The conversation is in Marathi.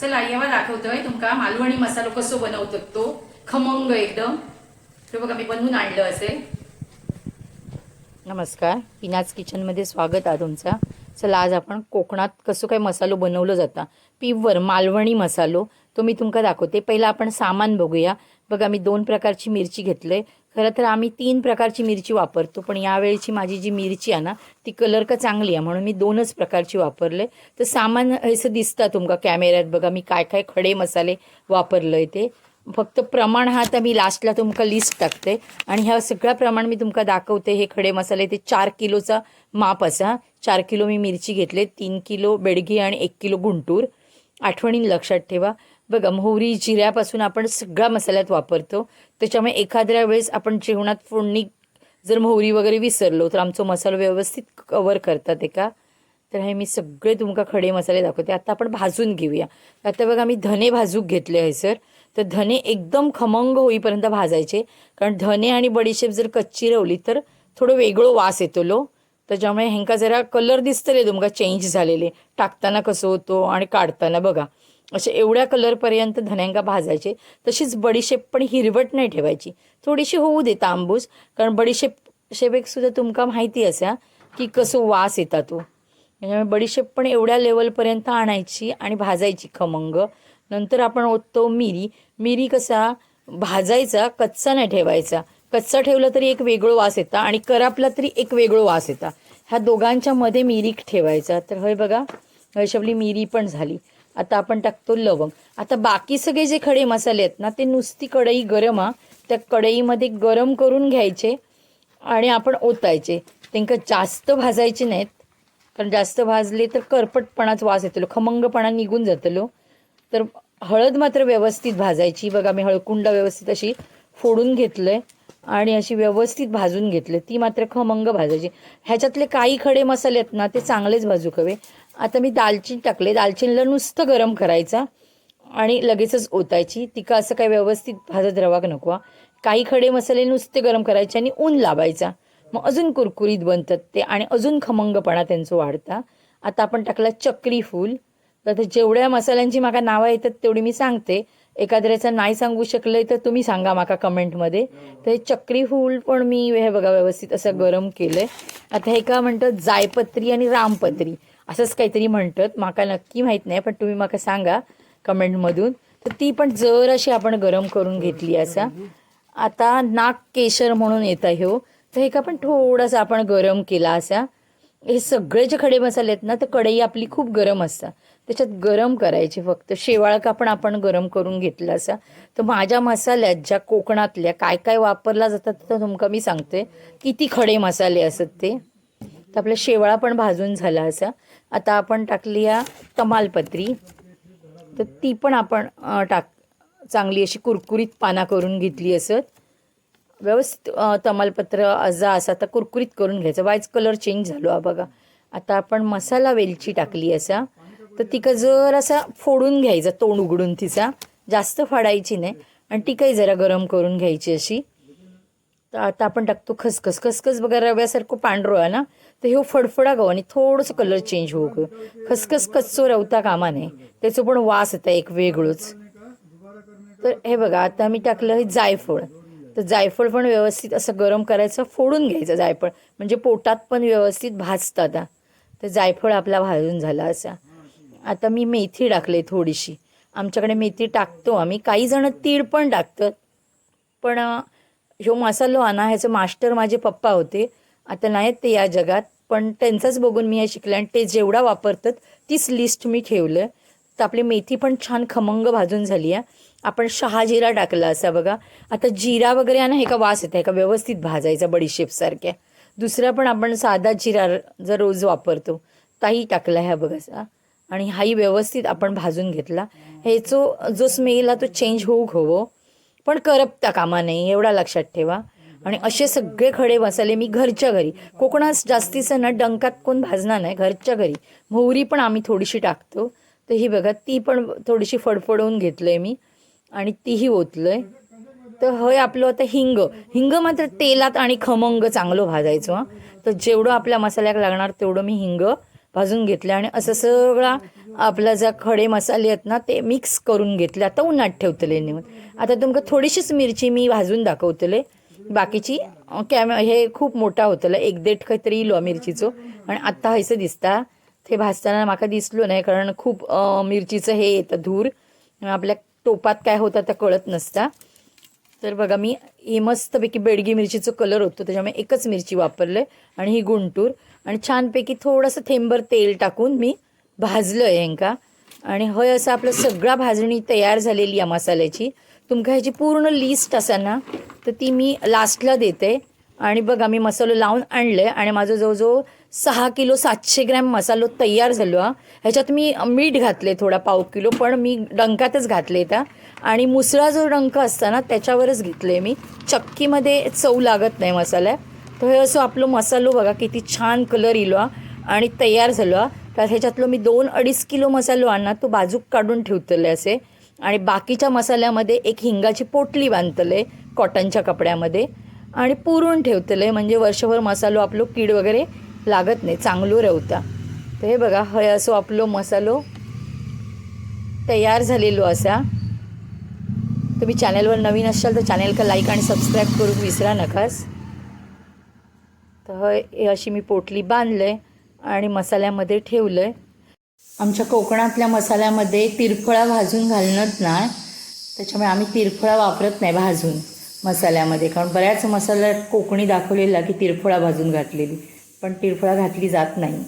चला येवा दाखवतोय. तुमका मालवणी मसालो कसो बनवतो तो? खमंग एकदम. ते बघा मी बनवून आणलं असे नमस्कार. पिनाज किचनमध्ये स्वागत आहे तुमचा. चला आज आपण कोकणात कसं काय मसालो बनवलं जाता? पिवर मालवणी मसालो तो मी तुमका दाखवते. पहिला आपण सामान बघूया. बघा मी दोन प्रकारची मिरची घेतलंय. खरं तर आम्ही तीन प्रकारची मिरची वापरतो पण यावेळीची माझी जी मिरची आहे ना ती कलर का चांगली आहे म्हणून मी दोनच प्रकारची वापरले. तर सामान असं दिसतं तुमका कॅमेऱ्यात बघा मी काय काय खडे मसाले वापरलंय ते. फक्त प्रमाण हा तर मी लास्टला तुमका लिस्ट टाकते. आणि ह्या सगळ्या प्रमाण मी तुमका दाखवते. हे खडे मसाले ते चार किलोचा माप असा. चार किलो मी मिरची घेतले तीन किलो बेडगी आणि एक किलो गुंटूर. आठवणीन लक्षात ठेवा. बघा मोहरी जिऱ्यापासून आपण सगळ्या मसाल्यात वापरतो. त्याच्यामुळे एखाद्या वेळेस आपण जेवणात फोडणी जर मोहरी वगैरे विसरलो तर आमचं मसाला व्यवस्थित कवर करतात एका. तर हे मी सगळे तुमका खडे मसाले दाखवते. आता आपण भाजून घेऊया. आता बघा मी धने भाजूक घेतले आहे सर. तर धने एकदम खमंग होईपर्यंत भाजायचे. कारण धने आणि बडीशेप जर कच्ची रवली तर थोडं वेगळं वास येतो लो. त्याच्यामुळे ह्यांका जरा कलर दिसतले तुमका चेंज झालेले. टाकताना कसं होतो आणि काढताना बघा. असे एवढ्या कलरपर्यंत धन्यांका भाजायचे. तशीच बडीशेप पण हिरवट नाही ठेवायची. थोडीशी होऊ देता आंबूस कारण बडीशेप शेपेक सुद्धा तुमका माहिती असा की कसं वास येता तो. त्याच्यामुळे बडीशेप पण एवढ्या लेवलपर्यंत आणायची आणि भाजायची खमंग. नंतर आपण ओततो मिरी. मिरी कसा भाजायचा कच्चा नाही ठेवायचा. कच्चा ठेवला तरी एक वेगळं वास येता आणि करापला तरी एक वेगळं वास येता. ह्या दोघांच्या मध्ये मिरी ठेवायचा. तर हय बघा हर्षवली मिरी पण झाली. आता आपण टाकतो लवंग. आता बाकी सगळे जे खडे मसाले आहेत ना ते नुसती कढई गरम हा. त्या कढईमध्ये गरम करून घ्यायचे आणि आपण ओतायचे. त्यांना जास्त भाजायचे नाहीत. कारण जास्त भाजले तर करपटपणाच वास येतलो खमंगपणा निघून जातलो तर हळद मात्र व्यवस्थित भाजायची. बघा मी हळकुंड व्यवस्थित अशी फोडून घेतलं आहे आणि अशी व्यवस्थित भाजून घेतले. ती मात्र खमंग भाजायची. ह्याच्यातले काही खडे मसाले आहेत ना ते चांगलेच भाजू हवे आता मी दालचिनी टाकले. दालचिनीला नुसतं गरम करायचा आणि लगेचच ओतायची. तिका असं काही व्यवस्थित भाजत रवा नको. काही खडे मसाले नुसते गरम करायचे आणि ऊन लावायचा. मग अजून कुरकुरीत बनतात ते आणि अजून खमंगपणा त्यांचं वाढता. आता आपण टाकला चक्री फूल. तर जेवढ्या मसाल्यांची माका नावं येतात तेवढी मी सांगते. एखाद्याचं नाही सांगू शकलंय तर तुम्ही सांगा माका कमेंटमध्ये. तर हे चक्री फूल पण मी हे बघा व्यवस्थित असं गरम केलंय. आता हे का म्हणतात जायपत्री आणि रामपत्री असंच काहीतरी म्हणतात. माका नक्की माहीत नाही पण तुम्ही माका सांगा कमेंटमधून. तर ती पण जर अशी आपण गरम करून घेतली असा. आता नाक केशर म्हणून येतं हो. तर हे का पण थोडासा आपण गरम केला असा. हे सगळे जे खडे मसाले आहेत ना तर कढई आपली खूप गरम असतात त्याच्यात गरम करायचे फक्त. शेवाळ पण आपण गरम करून घेतला असा. तर माझ्या मसाल्यात ज्या कोकणातल्या काय काय वापरला जातात तर तुमका मी सांगते. किती खडे मसाले असत ते. तर आपला शेवाळा पण भाजून झाला असा. आता आपण टाकली या तमालपत्री. तर ती पण आपण टाक चांगली अशी कुरकुरीत पाना करून घेतली असत. व्यवस्थित तमालपत्र अजा असा आता कुरकुरीत करून घ्यायचं. वाईज कलर चेंज झालो हा बघा. आता आपण मसाला वेलची टाकली असा. तर तिका जर असा फोडून घ्यायचा तोंड उघडून तिचा. जास्त फाडायची नाही. आणि ती काही जरा गरम करून घ्यायची अशी. तर आता आपण टाकतो खसखस. खसखस बघा रव्यासारखं पांढरो आहे ना? तर ह्यो फडफडा गो आणि थोडंसं कलर चेंज होऊ गो. खसखस कच्चो रवता कामा नये. त्याचं पण वास येतं एक वेगळंच. तर हे बघा आता मी टाकलं हे जायफळ. तर जायफळ पण व्यवस्थित असं गरम करायचं फोडून घ्यायचं जायफळ. म्हणजे पोटात पण व्यवस्थित भाजतात. आता तर जायफळ आपला भाजून झाला असा. आता मी मेथी टाकले थोडीशी. आमच्याकडे मेथी टाकतो आम्ही. काही जण तीळ पण टाकतात. पण ह्यो मसालो आणा ह्याचं मास्टर माझे पप्पा होते. आता नाहीत ते या जगात. पण त्यांचाच बघून मी हे शिकले आणि ते जेवढा वापरतात तीच लिस्ट मी ठेवलं. तर आपली मेथी पण छान खमंग भाजून झाली आहे. आपण शहाजिरा टाकला असा बघा. आता जिरा वगैरे आणि ना हे का वास येतं आहे का व्यवस्थित भाजायचा बडीशेपसारख्या दुसरा पण आपण साधा जिरा जर रोज वापरतो ताही टाकला ह्या बघा आणि हाही व्यवस्थित आपण भाजून घेतला. ह्याचो जो स्मेल आहे तो चेंज होऊक हवो पण करपता कामा नाही एवढा लक्षात ठेवा. आणि असे सगळे खडे मसाले मी घरच्या घरी कोकणात जास्तीचं ना डंकात कोण भाजणार नाही घरच्या घरी. मोहरी पण आम्ही थोडीशी टाकतो. तर ही बघा ती पण थोडीशी फडफडवून घेतलंय मी आणि तीही ओतलंय. तर हे आपलं आता हिंग. हिंग मात्र तेलात आणि खमंग चांगलं भाजायचं हां. तर जेवढं आपल्या मसाल्याला लागणार तेवढं मी हिंग भाजून घेतलं आणि असं सगळा आपला ज्या खडे मसाले आहेत ना ते मिक्स करून घेतले. आता उन्हात ठेवतले नेऊन आता तुमका थोडीशीच मिरची मी भाजून दाखवतले. बाकीची कॅमे हे खूप मोठा होतलं एक देठ काहीतरी इलो मिरचीचो. आणि आत्ता हैसं दिसता. ते भाजताना म्हाका दिसलो नाही कारण खूप मिरचीचं हे येतं धूर. आपल्या टोपात काय होतं तर कळत नसता. तर बघा मी हे मस्तपैकी बेडगी मिरचीचं कलर होतो त्याच्यामुळे एकच मिरची वापरलं आणि ही गुंटूर. आणि छानपैकी थोडंसं थेंबर तेल टाकून मी भाजलं आहे यांका. आणि हय असं आपलं सगळा भाजणी तयार झालेली आहे मसाल्याची. तुमका ह्याची पूर्ण लिस्ट असा ना तर ती मी लास्टला देते. आणि बघा मी मसालो लावून आणलं आहे आणि माझं जवळजवळ सहा किलो सातशे ग्रॅम मसालो तयार झालो हा. ह्याच्यात मी मीठ घातले थोडा पाव किलो पण मी डंकातच घातले त्या. आणि मुसळा जो डंक असता ना त्याच्यावरच घेतले मी. चक्कीमध्ये चव लागत नाही मसाला तर हे असं आपलं मसालो बघा किती छान कलर येलो हा. आणि तयार झालो तर ह्याच्यातलं मी दोन अडीच किलो मसालो आणला तो बाजूक काढून ठेवतले असे. आणि बाकीच्या मसाल्यामध्ये एक हिंगाची पोटली बांधतले कॉटनच्या कपड्यामध्ये. आणि पुरून ठेवतले म्हणजे वर्षभर मसालो आपलो कीड वगैरे लागत नाही चांगलो रवता तर हे बघा हय असो आपलो मसालो तयार झालेलो असा. तुम्ही चॅनलवर नवीन असाल तर चॅनल का लाईक आणि सबस्क्राईब करून विसरा नकास तर हय हे अशी मी पोटली बांधलं आहे आणि मसाल्यामध्ये ठेवलं आहे आमच्या कोकणातल्या मसाल्यामध्ये तिरफळा भाजून घालणंच नाही. त्याच्यामुळे आम्ही तिरफळा वापरत नाही भाजून मसाल्यामध्ये. कारण बऱ्याच मसाल्यात कोकणी दाखवलेला की तिरफळा भाजून घातलेली. पण तिरफळा घातली जात नाही.